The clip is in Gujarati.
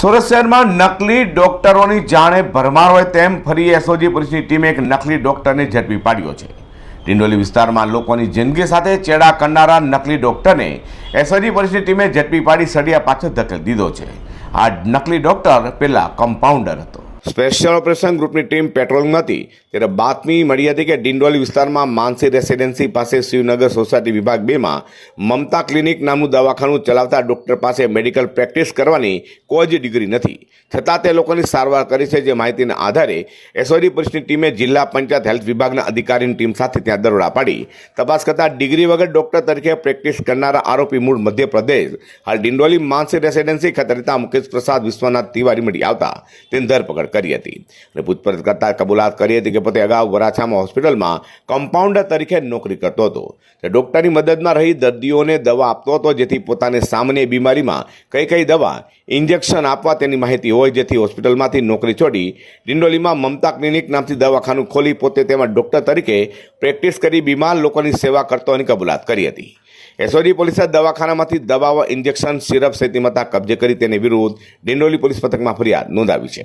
સુરત શહેરમાં નકલી ડોક્ટરોની જાણે ભરમાર હોય તેમ ફરી એસઓજી પોલીસની ટીમે એક નકલી ડોક્ટરને ઝડપી પાડ્યો છે. ડિંડોલી વિસ્તારમાં લોકોની જિંદગી સાથે ચેડા કરનારા નકલી ડોક્ટરને એસઓજી પોલીસની ટીમે ઝડપી પાડી સળિયા પાછળ ધકેલી દીધો છે. આ નકલી ડોક્ટર પેલા કમ્પાઉન્ડર હતો. સ્પેશિયલ ઓપરેશન ગ્રુપની ટીમ પેટ્રોલિંગમાં હતી ત્યારે બાતમી મળી હતી કે ડિંડોલી વિસ્તારમાં માનસી રેસિડેન્સી પાસે શિવનગર સોસાયટી વિભાગ બેમાં મમતા ક્લિનિક નામનું દવાખાનું ચલાવતા ડૉક્ટર પાસે મેડિકલ પ્રેક્ટિસ કરવાની કોઈ જ ડિગ્રી નથી. છતાં તે લોકોની સારવાર કરી છે જે માહિતીના આધારે એસઓજી પોલીસની ટીમે જિલ્લા પંચાયત હેલ્થ વિભાગના અધિકારીની ટીમ સાથે ત્યાં દરોડા પાડી. તપાસ કરતાં ડિગ્રી વગર ડૉક્ટર તરીકે પ્રેક્ટિસ કરનારા આરોપી મૂળ મધ્યપ્રદેશ. હાલ ડિંડોલી માનસી રેસિડેન્સી ખાતે રહેતા મુકેશ પ્રસાદ વિશ્વનાથ તિવારી મળી આવતા. તેની ધરપકડ કરી હતી અને પૂછપરછ કરતા કબૂલાત કરી હતી કે પોતે અગાઉ વરાછામાં હોસ્પિટલમાં કમ્પાઉન્ડર તરીકે નોકરી કરતો હતો. ડૉક્ટરની મદદમાં રહી દર્દીઓને દવા આપતો હતો, જેથી પોતાને સામાન્ય બીમારીમાં કઈ કઈ દવા ઇન્જેક્શન આપવા તેની માહિતી હોય, જેથી હોસ્પિટલમાંથી નોકરી છોડી ડિંડોલીમાં મમતા ક્લિનિક નામથી દવાખાનું ખોલી પોતે તેમાં ડૉક્ટર તરીકે પ્રેક્ટિસ કરી બીમાર લોકોની સેવા કરતો હોવાની કબૂલાત કરી હતી. એસઓજી પોલીસે દવાખાનામાંથી દવાઓ, ઇન્જેક્શન, સિરપ સહિતની મતા કબજે કરી તેની વિરુદ્ધ ડિંડોલી પોલીસ મથકમાં ફરિયાદ નોંધાવી છે.